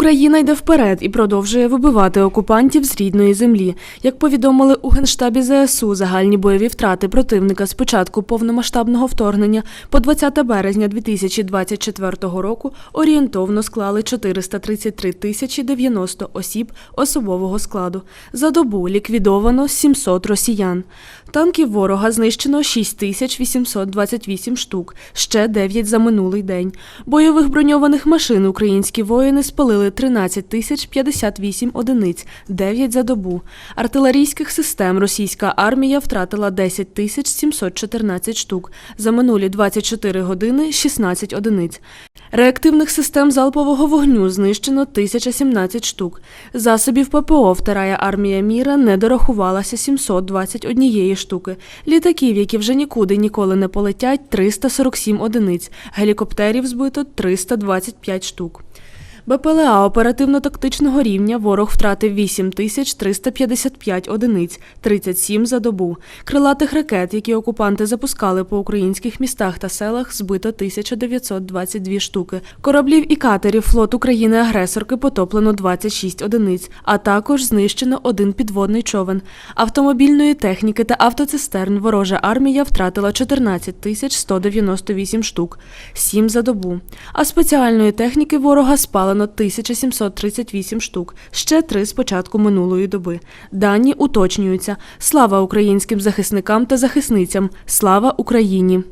Україна йде вперед і продовжує вибивати окупантів з рідної землі. Як повідомили у генштабі ЗСУ, загальні бойові втрати противника з початку повномасштабного вторгнення по 20 березня 2024 року орієнтовно склали 433 тисячі 90 осіб особового складу. За добу ліквідовано 700 росіян. Танків ворога знищено 6828 штук, ще 9 за минулий день. Бойових броньованих машин українські воїни спалили 13 тисяч 58 одиниць, 9 за добу. Артилерійських систем російська армія втратила 10 тисяч 714 штук, за минулі 24 години 16 одиниць. Реактивних систем залпового вогню знищено 1017 штук. Засобів ППО вторая армія міра не дорахувалася 721 штуки. Літаків, які вже нікуди ніколи не полетять, 347 одиниць. Гелікоптерів збито 325 штук. БПЛА оперативно-тактичного рівня ворог втратив 8 тисяч 355 одиниць, 37 за добу. Крилатих ракет, які окупанти запускали по українських містах та селах, збито 1922 штуки. Кораблів і катерів флот України-агресорки потоплено 26 одиниць, а також знищено один підводний човен. Автомобільної техніки та автоцистерн ворожа армія втратила 14 тисяч 198 штук, 7 за добу. А спеціальної техніки ворога спалено 1738 штук, ще три з початку минулої доби. Дані уточнюються. Слава українським захисникам та захисницям! Слава Україні!